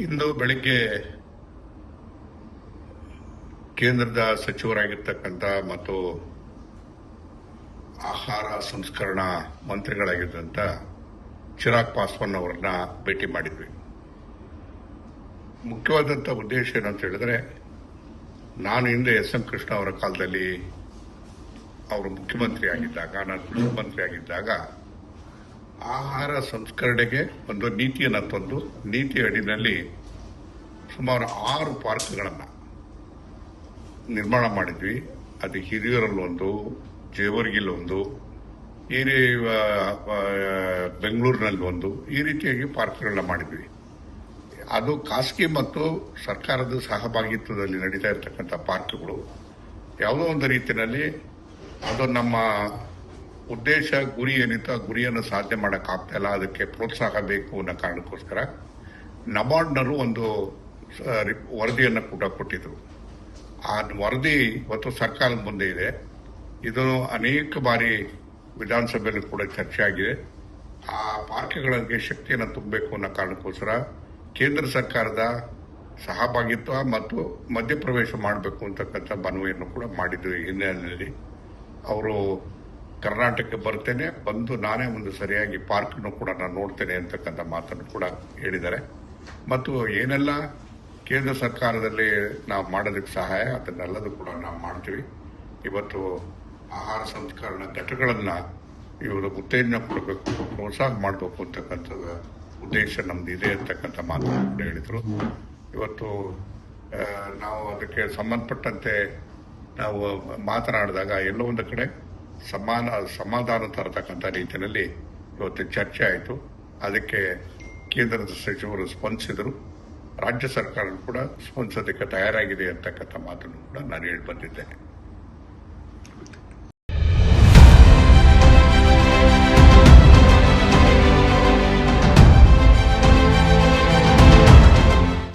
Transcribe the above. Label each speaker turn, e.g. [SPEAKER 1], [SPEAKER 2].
[SPEAKER 1] ಇಂದು ಬೆಳಿಗ್ಗೆ ಕೇಂದ್ರದ ಸಚಿವರಾಗಿರ್ತಕ್ಕಂಥ ಮತ್ತು ಆಹಾರ ಸಂಸ್ಕರಣಾ ಮಂತ್ರಿಗಳಾಗಿದ್ದಂಥ ಚಿರಾಗ್ ಪಾಸ್ವಾನ್ ಅವರನ್ನ ಭೇಟಿ ಮಾಡಿದ್ವಿ. ಮುಖ್ಯವಾದಂಥ ಉದ್ದೇಶ ಏನಂತ ಹೇಳಿದ್ರೆ, ನಾನು ಹಿಂದೆ ಎಸ್ ಎಂ ಕೃಷ್ಣ ಅವರ ಕಾಲದಲ್ಲಿ ಅವರು ಮುಖ್ಯಮಂತ್ರಿ ಆಗಿದ್ದಾಗ ನಾನು ಮುಖ್ಯಮಂತ್ರಿ ಆಗಿದ್ದಾಗ ಆಹಾರ ಸಂಸ್ಕರಣೆಗೆ ಒಂದು ನೀತಿಯನ್ನು ತಂದು ನೀತಿ ಅಡಿನಲ್ಲಿ ಸುಮಾರು ಆರು ಪಾರ್ಕ್ಗಳನ್ನು ನಿರ್ಮಾಣ ಮಾಡಿದ್ವಿ. ಅದು ಹಿರಿಯೂರಲ್ಲೊಂದು ಜೇವರ್ಗಿಲೊಂದು ಈ ರೀ ಬೆಂಗಳೂರಿನಲ್ಲಿ ಒಂದು ಈ ರೀತಿಯಾಗಿ ಪಾರ್ಕ್ಗಳನ್ನ ಮಾಡಿದ್ವಿ. ಅದು ಖಾಸಗಿ ಮತ್ತು ಸರ್ಕಾರದ ಸಹಭಾಗಿತ್ವದಲ್ಲಿ ನಡೀತಾ ಇರತಕ್ಕಂಥ ಪಾರ್ಕ್ಗಳು. ಯಾವುದೋ ಒಂದು ರೀತಿಯಲ್ಲಿ ಅದು ನಮ್ಮ ಉದ್ದೇಶ ಗುರಿ ಏನಿತ್ತು ಆ ಗುರಿಯನ್ನು ಸಾಧನೆ ಮಾಡೋಕ್ಕಾಗ್ತಾ ಇಲ್ಲ, ಅದಕ್ಕೆ ಪ್ರೋತ್ಸಾಹ ಬೇಕು ಅನ್ನೋ ಕಾರಣಕ್ಕೋಸ್ಕರ ನಬಾರ್ಡ್ನರು ಒಂದು ವರದಿಯನ್ನು ಕೂಡ ಕೊಟ್ಟಿದ್ರು. ಆ ವರದಿ ಇವತ್ತು ಸರ್ಕಾರದ ಮುಂದೆ ಇದೆ. ಇದು ಅನೇಕ ಬಾರಿ ವಿಧಾನಸಭೆಯಲ್ಲಿ ಕೂಡ ಚರ್ಚೆ ಆಗಿದೆ ಆ ಪಾರ್ಕ್ಗಳಿಗೆ ಶಕ್ತಿಯನ್ನು ತುಂಬಬೇಕು ಅನ್ನೋ ಕಾರಣಕ್ಕೋಸ್ಕರ ಕೇಂದ್ರ ಸರ್ಕಾರದ ಸಹಭಾಗಿತ್ವ ಮತ್ತು ಮಧ್ಯಪ್ರವೇಶ ಮಾಡಬೇಕು ಅಂತಕ್ಕಂಥ ಮನವಿಯನ್ನು ಕೂಡ ಮಾಡಿದ್ರು ಹಿನ್ನೆಲೆಯಲ್ಲಿ. ಅವರು ಕರ್ನಾಟಕಕ್ಕೆ ಬರ್ತೇನೆ, ಬಂದು ನಾನೇ ಒಂದು ಸರಿಯಾಗಿ ಪಾರ್ಕ್ನು ಕೂಡ ನಾನು ನೋಡ್ತೇನೆ ಅಂತಕ್ಕಂಥ ಮಾತನ್ನು ಕೂಡ ಹೇಳಿದ್ದಾರೆ. ಮತ್ತು ಏನೆಲ್ಲ ಕೇಂದ್ರ ಸರ್ಕಾರದಲ್ಲಿ ನಾವು ಮಾಡೋದಕ್ಕೆ ಸಹಾಯ, ಅದನ್ನೆಲ್ಲದೂ ಕೂಡ ನಾವು ಮಾಡ್ತೀವಿ. ಇವತ್ತು ಆಹಾರ ಸಂಸ್ಕರಣ ಘಟಕಗಳನ್ನು ಇವರು ಉತ್ತೇಜನ ಕೊಡಬೇಕು, ಪ್ರೋತ್ಸಾಹ ಮಾಡಬೇಕು ಅಂತಕ್ಕಂಥದ್ದು ಉದ್ದೇಶ ನಮ್ದು ಇದೆ ಅಂತಕ್ಕಂಥ ಮಾತನ್ನು ಕೂಡ ಹೇಳಿದರು. ಇವತ್ತು ನಾವು ಅದಕ್ಕೆ ಸಂಬಂಧಪಟ್ಟಂತೆ ನಾವು ಮಾತನಾಡಿದಾಗ ಎಲ್ಲೋ ಒಂದು ಕಡೆ ಸಮಾನ, ಸಮಾಧಾನ ತರತಕ್ಕಂಥ ರೀತಿಯಲ್ಲಿ ಇವತ್ತು ಚರ್ಚೆ ಆಯಿತು. ಅದಕ್ಕೆ ಕೇಂದ್ರದ ಸಚಿವರು ಸ್ಪಂದಿಸಿದರು. ರಾಜ್ಯ ಸರ್ಕಾರ ಕೂಡ ಸ್ಪಂದಿಸೋದಕ್ಕೆ ತಯಾರಾಗಿದೆ ಅಂತಕ್ಕಂಥ ಮಾತನ್ನು ಕೂಡ ನಾನು ಹೇಳಿ ಬಂದಿದ್ದೇನೆ.